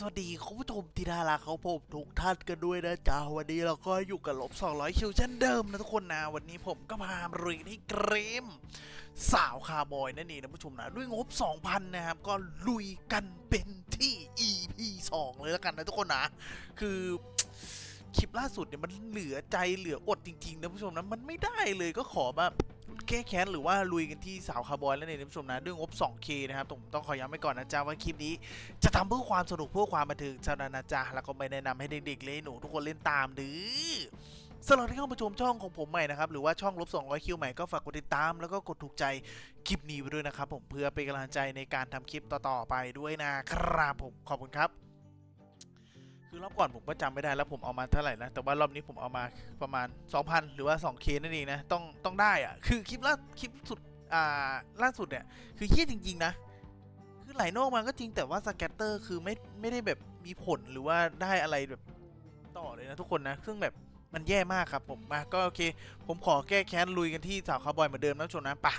สวัสดีคุณผู้ชมที่น่ารักเขาผมทุกท่านกันด้วยนะจ๊ะวันนี้เราก็อยู่กับลบ200 คิวเช่นเดิมนะทุกคนนะ วันนี้ผมก็พามาลุยที่เกมสาวคาร์บอยนั่นเองนะผู้ชมนะ ด้วยงบ 2,000 นะครับ ก็ลุยกันเป็นที่ EP 2 เลยแล้วกันนะทุกคนนะ คือคลิปล่าสุดเนี่ยมันเหลือใจเหลืออดจริงๆนะผู้ชมนะ มันไม่ได้เลยก็ขอแบบ แก้แค้นหรือว่าลุยกันที่สาวคาร์บอยแล้วเนี่ยนผู้ชมนะด้วยงบ 2K นะครับผมต้องขอย้ำไว้ก่อนนะจ๊ะว่าคลิปนี้จะทำเพื่อความสนุกเพื่อความบันเทิงชาวนานาจ๊ะแล้วก็ไม่แนะนำให้เด็กๆเล่นหนูทุกคนเล่นตามดื้อสำหรับที่เข้ามาชมช่องของผมใหม่นะครับ หรือว่าช่องลบ200คิวใหม่ก็ฝากกดติดตาม แล้วก็กดถูกใจคลิปนี้ไว้ด้วยนะครับผมเพื่อเป็นกำลังใจในการทำคลิปต่อๆไปด้วยนะครับผมขอบคุณครับ คือรอบก่อนผมก็จำไม่ได้แล้วผมเอามาเท่าไหร่นะแต่ว่ารอบนี้ผมเอามาประมาณ 2,000 หรือว่า 2K นั่นเองนะต้องต้องได้อะคือคลิปล่าคลิปสุดอ่าล่าสุดเนี่ยคือเฮี้ยจริง ๆ นะ คือไหลนอกมาก็จริงแต่ว่าสแกตเตอร์คือไม่ไม่ได้แบบมีผลหรือว่าได้อะไรแบบต่อเลยนะทุกคนนะซึ่งแบบมันแย่มากครับผมมาก็โอเค ผมขอแก้แค้นลุยกันที่สาวคาร์บอยเหมือนเดิมนะชนนะปะ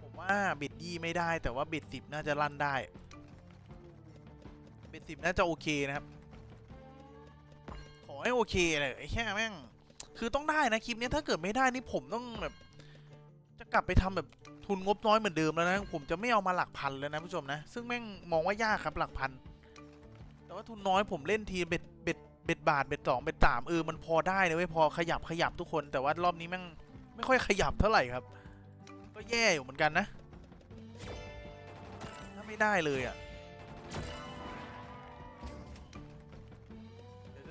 ผมว่าเบ็ดยี่ไม่ได้แต่ว่าเบ็ดสิบน่าจะลั่นได้ เบ็ดสิบน่าจะโอเคนะครับ ขอให้โอเคเลยไอ้แค่แม่ง คือต้องได้นะคลิปนี้ถ้าเกิดไม่ได้นี่ผมต้องแบบ จะกลับไปทำแบบทุนงบน้อยเหมือนเดิมแล้วนะ ผมจะไม่เอามาหลักพันแล้วนะผู้ชมนะ ซึ่งแม่งมองว่ายากครับหลักพัน แต่ว่าทุนน้อยผมเล่นทีเบ็ดเบ็ดเบ็ดบาทเบ็ดสองเบ็ดสามเออมันพอได้เว้ยพอขยับขยับทุกคน แต่ว่ารอบนี้แม่งไม่ค่อยขยับเท่าไหร่ครับ ก็แย่อยู่เหมือนกันนะ ถ้าไม่ได้เลยอะ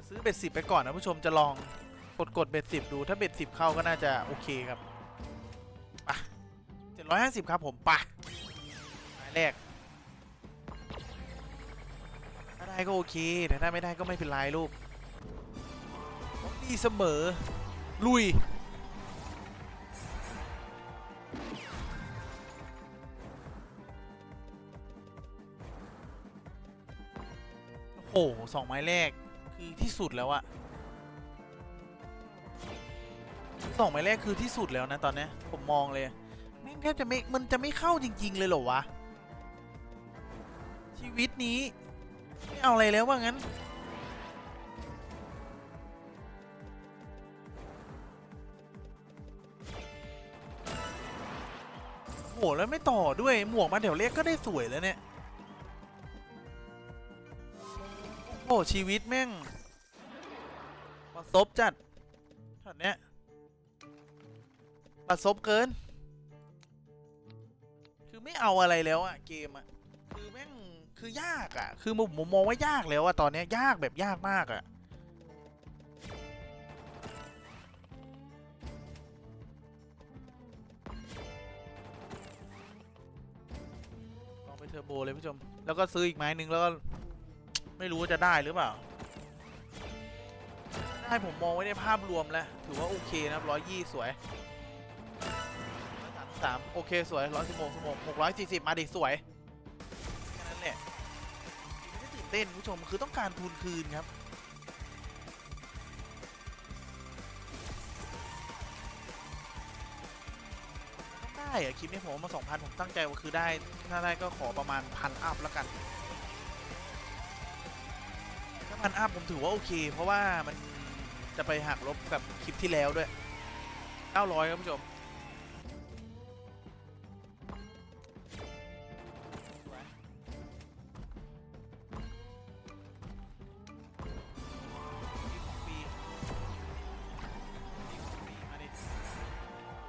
ซื้อเบ็ดสิบไปก่อนนะผู้ชมจะลองกดกดเบ็ดสิบดูถ้าเบ็ดสิบเข้าก็น่าจะโอเคครับไปเจ็ดร้อยห้าสิบครับผมไปหมายแรกถ้าได้ก็โอเคแต่ถ้าไม่ได้ก็ไม่เป็นไรลูกผมดีเสมอ ลุยโอ้โหสองไม้แรก ที่สุดแล้วอะสองไม้แรกคือที่สุดแล้วนะตอนนี้ผมมองเลยแม่งแทบจะไม่มันจะไม่เข้าจริง ๆ เลยเหรอวะ ชีวิตนี้ไม่เอาอะไรแล้วว่างั้นโหแล้วไม่ต่อด้วยหมวกมาเดี๋ยวเรียกก็ได้สวยแล้วเนี่ย โอ้ชีวิตแม่งประสบจัดช็อตเนี้ยประสบเกิน คือไม่เอาอะไรแล้วอะเกมอะคือแม่งคือยากอะคือมผมมองว่ายากแล้วอะตอนเนี้ยยากแบบยากมากอะลองไปเทอร์โบเลยผู้ชม แล้วก็ซื้ออีกไม้หนึ่งแล้วก็ ไม่รู้ว่าจะได้หรือเปล่า ได้ผมมองไว้ในภาพรวมแล้ว ถือว่าโอเคนะครับร้อยยี่สวยสามโอเคสวยร้อยสิบหกสิบหกหกร้อยสี่สิบมาดิสวยแค่นั้นแหละไม่ได้ตื่นเต้นคุณผู้ชมคือต้องการทุนคืนครับได้อะคลิปนี้ผมมาสองพันผมตั้งใจว่าคือได้ถ้าได้ก็ขอประมาณพันอัพแล้วกัน พันอัพผมถือว่าโอเค เพราะว่ามันจะไปหักลบกับคลิปที่แล้วด้วย900ครับผู้ชมสวยของฟรีมาดิ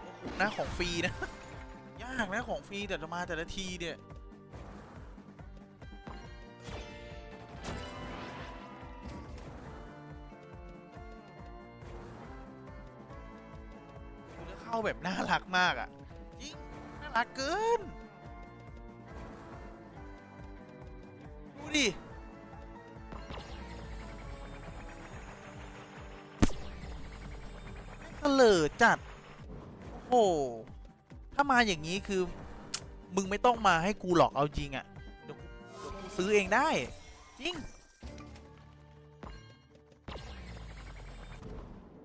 โอ้โหนะของฟรีนะ ยากนะของฟรีแต่จะมาแต่ละทีเนี่ย เข้าแบบน่ารักมากอะจริงน่ารักเกิน ดูดิเตลิดจัด โอ้โห ถ้ามาอย่างนี้คือ มึงไม่ต้องมาให้กูหรอกเอาจริงอะ่ะเดี๋ยวกูซื้อเองได้ จริง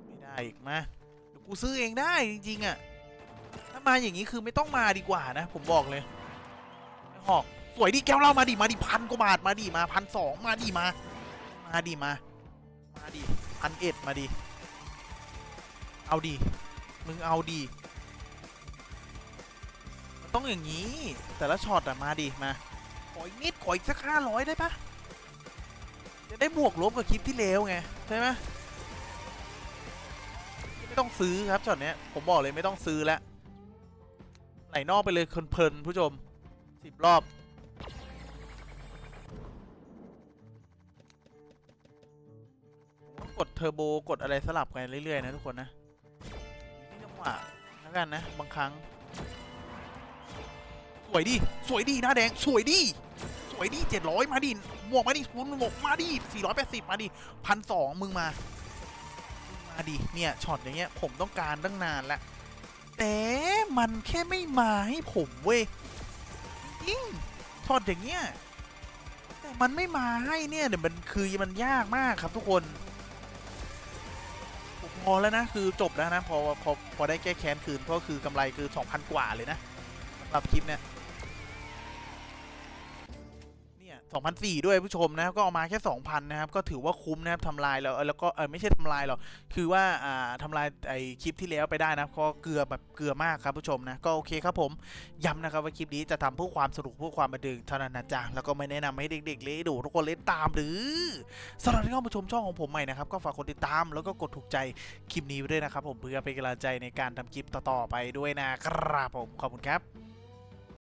ไม่ได้อีกมา กูซื้อเองได้จริงๆอะ่ะถ้ามาอย่างนี้คือไม่ต้องมาดีกว่านะ ผมบอกเลยหอกสวยดิแก้วเล้ามาดิมาดิพันกว่าบาทมาดิมาพันสองมาดิมา มาดิมา มาดิพันเอ็ดมาดิเอาดิมึงเอาดิมันต้องอย่างนี้ แต่ละช็อตอะมาดิมาขออีกนิดขออีกสักห้าร้อยได้ปะจะได้บวกลบกับคลิปที่แล้วไงใช่ไหม ไม่ต้องซื้อครับช็อตเนี้ยผมบอกเลยไม่ต้องซื้อแล้วไหลนอกไปเลยเพลินผู้ชมสิบรอบกดเทอร์โบกดอะไรสลับกันเรื่อย ๆ นะทุกคนนะนี่จังหวะแล้วกันนะ บางครั้ง สวยดิสวยดิหน้าแดงสวยดิสวยดิเจ็ดร้อยมาดิหมวกมาดิคุณหมวกมาดิสี่ร้อยแปดสิบมาดิพันสองมึงมา ดิเนี่ยช็อตอย่างเงี้ยผมต้องการตั้งนานแล้วแต่มันแค่ไม่มาให้ผมเว้ยจริงช็อตอย่างเงี้ยแต่มันไม่มาให้เนี่ยเดี๋ยวมันคือมันยากมากครับทุกคนผมพอแล้วนะคือจบแล้วนะพอพอพอได้แก้แค้นคืนเพราะคือกำไรคือ 2,000 กว่าเลยนะสำหรับคลิปเนี่ย 2,004ด้วยผู้ชมนะครับก็เอามาแค่ 2,000 นะครับ ก็ถือว่าคุ้มนะครับทำลายแล้วแล้วก็เออไม่ใช่ทำลายหรอกคือว่าอ่าทำลายไอคลิปที่แล้วไปได้นะก็เกลือแบบเกลือมากครับผู้ชมนะก็โอเคครับผมย้ำนะครับว่าคลิปนี้จะทำเพื่อความสนุกเพื่อความบันเทิงเท่านั้นนะจ๊ะแล้วก็ไม่แนะนำให้เด็กๆเล่นดูทุกคนเล่นตามหรือสำหรับที่เข้ามาชมช่องของผมใหม่นะครับก็ฝากกดติดตามแล้วก็กดถูกใจคลิปนี้ไว้ด้วยนะครับผมเพื่อเป็นกำลังใจในการทำคลิปต่อๆไปด้วยนะครับผมขอบคุณครับ